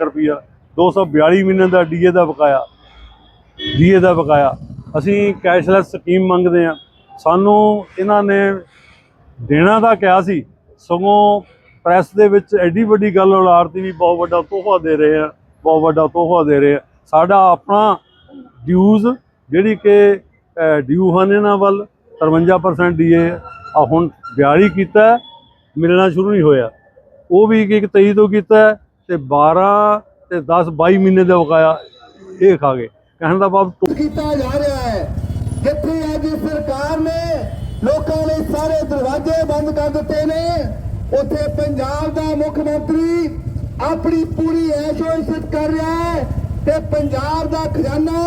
ਰੁਪਈਆ 242 ਮਹੀਨੇ ਦਾ ਡੀਏ ਦਾ ਬਕਾਇਆ ਡੀਏ ਦਾ ਬਕਾਇਆ। ਅਸੀਂ ਕੈਸ਼ਲੈਸ ਸਕੀਮ ਮੰਗਦੇ ਆ ਸਾਨੂੰ ਇਹਨਾਂ ਨੇ ਦੇਣਾ ਤਾਂ ਕਿਹਾ ਸੀ, ਸਗੋਂ ਪ੍ਰੈਸ ਦੇ ਵਿੱਚ ਐਡੀ ਵੱਡੀ ਗੱਲ ਉਲਾਰਤੀ ਵੀ ਬਹੁਤ ਵੱਡਾ ਤੋਹਫਾ ਦੇ ਰਹੇ ਆ, ਬਹੁਤ ਵੱਡਾ ਤੋਹਫਾ ਦੇ ਰਹੇ ਆ। ਸਾਡਾ ਆਪਣਾ ਡਿਊਜ਼ ਜਿਹੜੀ ਕਿ ਡਿਊ ਹਨ ਇਹਨਾਂ ਵੱਲ 53% ਡੀਏ ਆ ਹੁਣ 42 ਕੀਤਾ, ਮਿਲਣਾ ਸ਼ੁਰੂ ਨਹੀਂ ਹੋਇਆ। ਉਹ ਵੀ ਇੱਕ 23 ਤੋਂ ਕੀਤਾ ਤੇ 12 ਤੇ 10 22 ਮਹੀਨੇ ਦਾ ਬਕਾਇਆ ਇਹ ਖਾ ਗਏ। ਕਹਿਣ ਦਾ ਭਾਵ ਕੀਤਾ ਜਾ ਰਿਹਾ ਹੈ। ਜਿੱਥੇ ਅੱਜ ਸਰਕਾਰ ਨੇ ਲੋਕਾਂ ਲਈ ਸਾਰੇ ਦਰਵਾਜ਼ੇ ਬੰਦ ਕਰ ਦਿੱਤੇ ਨੇ, ਉੱਥੇ ਪੰਜਾਬ ਦਾ ਮੁੱਖ ਮੰਤਰੀ ਆਪਣੀ ਪੂਰੀ ਐਸ਼ੋ ਇਸ਼ਤ ਕਰ ਰਿਹਾ ਹੈ ਤੇ ਪੰਜਾਬ ਦਾ ਖਜ਼ਾਨਾ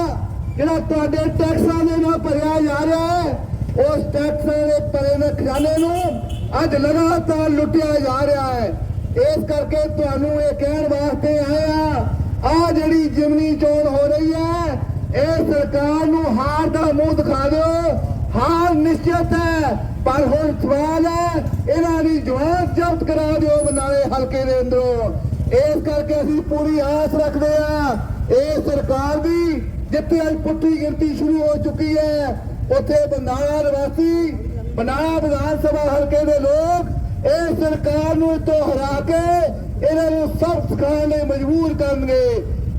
ਜਿਹੜਾ ਤੁਹਾਡੇ ਟੈਕਸਾਂ ਦੇ ਨਾਲ ਭਰਿਆ ਜਾ ਰਿਹਾ ਹੈ, ਉਸ ਟੈਕਸਾਂ ਦੇ ਭਰੇ ਖਜ਼ਾਨੇ ਨੂੰ ਅੱਜ ਲਗਾਤਾਰ ਲੁੱਟਿਆ ਜਾ ਰਿਹਾ ਹੈ। ਇਸ ਕਰਕੇ ਤੁਹਾਨੂੰ ਇਹ ਕਹਿਣ ਵਾਸਤੇ ਆਇਆ ਆ ਜਿਹੜੀ ਜਿਮਨੀ ਚੋਣ ਹੋ ਰਹੀ ਹੈ, ਇਹ ਸਰਕਾਰ ਨੂੰ ਹਾਰ ਦਾ ਮੂੰਹ ਦਿਖਾ ਦਿਓ। ਹਾਰ ਨਿਸ਼ਚਿਤ ਹੈ, ਪਰ ਹੁਣ ਸਵਾਲ ਹੈ, ਇਹਨਾਂ ਦੀ ਜਵਾਬ ਜ਼ਬਤ ਕਰਾ ਦਿਓ ਬਨਾਲੇ ਹਲਕੇ ਦੇ ਅੰਦਰੋਂ। ਇਸ ਕਰਕੇ ਅਸੀਂ ਪੂਰੀ ਆਸ ਰੱਖਦੇ ਆ ਇਹ ਸਰਕਾਰ ਦੀ ਜਿੱਥੇ ਅੱਜ ਪੁੱਠੀ ਗਿਣਤੀ ਸ਼ੁਰੂ ਹੋ ਚੁੱਕੀ ਹੈ, ਉੱਥੇ ਬੰਦਾਲਾ ਨਿਵਾਸੀ ਬਨਾਲਾ ਵਿਧਾਨ ਸਭਾ ਹਲਕੇ ਦੇ ਲੋਕ ਇਹ ਸਰਕਾਰ ਨੂੰ ਇੱਥੋਂ ਹਰਾ ਕੇ ਇਹਨਾਂ ਨੂੰ ਸਖਤ ਸਿਖਾਉਣ ਲਈ ਮਜਬੂਰ ਕਰਨਗੇ।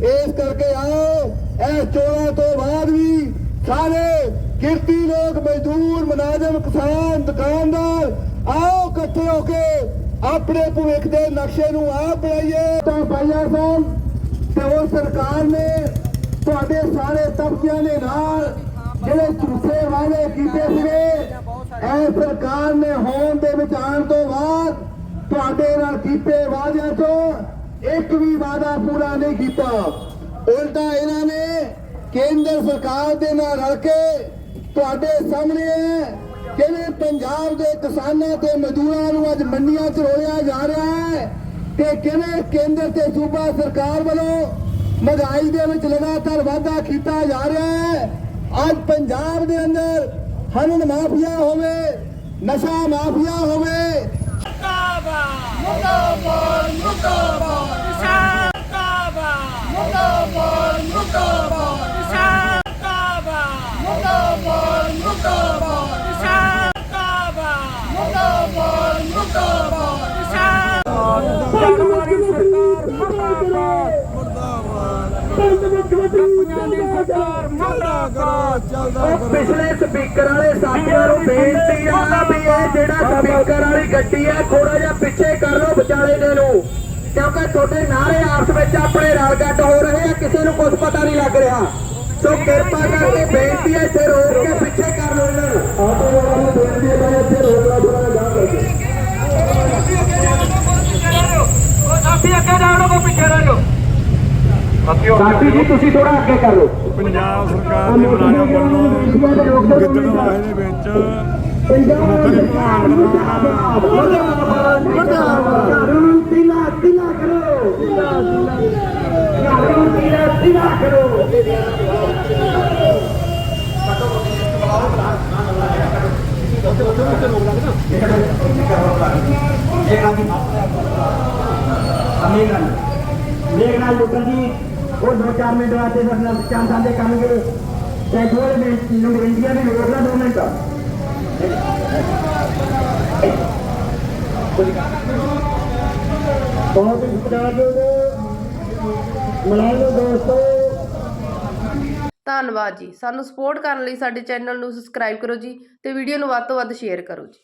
ਇਸ ਕਰਕੇ ਆਓ, ਇਹ ਚੋਣਾਂ ਤੋਂ ਬਾਅਦ ਵੀ ਸਾਰੇ ਕਿਰਤੀ ਲੋਕ ਮਜ਼ਦੂਰ, ਮੁਲਾਜ਼ਮ, ਕਿਸਾਨ, ਦੁਕਾਨਦਾਰ, ਆਓ ਇਕੱਠੇ ਹੋ ਕੇ ਆਪਣੇ ਭਵਿੱਖ ਦੇ ਨਕਸ਼ੇ ਨੂੰ ਆਪ ਬਣਾਈਏ। ਤਾਂ ਭਾਈਆ ਸਾਹਿਬ, ਤੇ ਉਹ ਸਰਕਾਰ ਨੇ ਤੁਹਾਡੇ ਸਾਰੇ ਤਬਕਿਆਂ ਦੇ ਨਾਲ ਜਿਹੜੇ ਝੂਠੇ ਵਾਅਦੇ ਕੀਤੇ ਸੀਗੇ ਇਹ ਸਰਕਾਰ ਨੇ ਹੋਣ ਦੇ ਵਿੱਚ ਆਉਣ ਤੋਂ ਬਾਅਦ ਤੁਹਾਡੇ ਨਾਲ ਕੀਤੇ ਵਾਅਦਿਆਂ ਤੋਂ ਇੱਕ ਵੀ ਵਾਅਦਾ ਪੂਰਾ ਨਹੀਂ ਕੀਤਾ। ਉਲਟਾ ਇਹਨਾਂ ਨੇ ਕੇਂਦਰ ਸਰਕਾਰ ਦੇ ਨਾਲ ਰਲ ਕੇ ਤੁਹਾਡੇ ਸਾਹਮਣੇ ਹੈ ਕਿਵੇਂ ਪੰਜਾਬ ਦੇ ਕਿਸਾਨਾਂ ਤੇ ਮਜ਼ਦੂਰਾਂ ਨੂੰ ਅੱਜ ਮੰਡੀਆਂ 'ਚ ਰੋਲਿਆ ਜਾ ਰਿਹਾ ਹੈ ਤੇ ਕਿਵੇਂ ਕੇਂਦਰ ਤੇ ਸੂਬਾ ਸਰਕਾਰ ਵੱਲੋਂ ਮਹਿੰਗਾਈ ਦੇ ਵਿੱਚ ਲਗਾਤਾਰ ਵਾਧਾ ਕੀਤਾ ਜਾ ਰਿਹਾ ਹੈ। ਅੱਜ ਪੰਜਾਬ ਦੇ ਅੰਦਰ ਹਰਨ ਮਾਫੀਆ ਹੋਵੇ ਨਸ਼ਾ ਮਾਫੀਆ ਹੋਵੇ ਮੁਰਦਾਬਾਦ ਮੁਰਦਾਬਾਦ ਮੁਰਦਾਬਾਦ ਮੁਰਦਾਬਾਦ ਮੁਰਦਾਬਾਦ ਮੁਰਦਾਬਾਦ ਮੁਰਦਾਬਾਦ ਮੁਰਦਾਬਾਦ ਮੁਰਦਾਬਾਦ ਮੁਰਦਾਬਾਦ ਪਿਛਲੇ ਸਪੀਕਰ ਵਾਲੇ ਸਾਥੀਆਂ ਨੂੰ ਬੇਨਤੀ ਆ ਵੀ ਇਹ ਜਿਹੜਾ ਸਪੀਕਰ ਵਾਲੀ ਗੱਡੀ ਹੈ ਥੋੜਾ ਜਿਹਾ ਪਿੱਛੇ ਕਰ ਲਓ ਵਿਚਾਲੇ ਦੇ ਨੂੰ। ਕਿਉਂਕਿ ਤੁਹਾਡੇ ਨਾਰੇ ਆਪਸ ਵਿੱਚ ਆਪਣੇ ਰਲ ਗੱਡ ਹੋ ਰਹੇ ਆ ਕਿਸੇ ਨੂੰ ਕੁਝ ਪਤਾ ਨਹੀਂ ਲੱਗ ਰਿਹਾ। ਸੋ ਕਿਰਪਾ ਕਰਕੇ ਬੇਨਤੀ ਹੈ ਇੱਥੇ ਰੋਕ ਕੇ ਪਿੱਛੇ ਕਰ ਲਓ ਇਹਨਾਂ ਨੂੰ। ਆਟੋ ਨੂੰ ਬੇਨਤੀ ਹੈ ਇੱਥੇ ਰੋਕ ਲਓ ਥੋੜਾ ਜਿਹਾ ਕਰਕੇ ਸਾਥੀ ਜੀ ਤੁਸੀਂ ਥੋੜਾ ਅੱਗੇ ਕਰ ਲਓ ਪੰਜਾਬ ਸਰਕਾਰ ਦੇ ਮੁਲਾਜ਼ਮ ਵੱਲੋਂ ਗਿੱਦੜਵਾਹੇ ਦੇ ਵਿੱਚ ਮੁੱਖ ਤਿਲਾ ਤਿਲਾ ਕਰੋ ਤਿਲਾ ਤਿਲਾ ਕਰੋ ਮੇਘਨਾ ਲੁੱਟਣ ਜੀ ਉਹ ਦੋ ਚਾਰ ਮਿੰਟ ਵਾਸਤੇ ਸਰਨਾ ਚਾਂਦਾਂ ਦੇ ਕੰਮ ਦੇ ਤੇ ਥੋੜੇ ਮਿੰਟ ਨੂੰ ਇੰਡੀਆ ਦੀ ਨਾ ਦੋ ਮਿੰਟ। ਬਹੁਤ ਹੀ ਸਤਿਕਾਰਯੋਗ ਮਲਾਇਮ ਦੋਸਤੋ। ਧੰਨਵਾਦ ਜੀ। ਸਾਨੂੰ ਸਪੋਰਟ ਕਰਨ ਲਈ ਸਾਡੇ ਚੈਨਲ ਨੂੰ ਸਬਸਕ੍ਰਾਈਬ ਕਰੋ ਜੀ ਤੇ ਵੀਡੀਓ ਨੂੰ ਵੱਧ ਤੋਂ ਵੱਧ ਸ਼ੇਅਰ ਕਰੋ ਜੀ।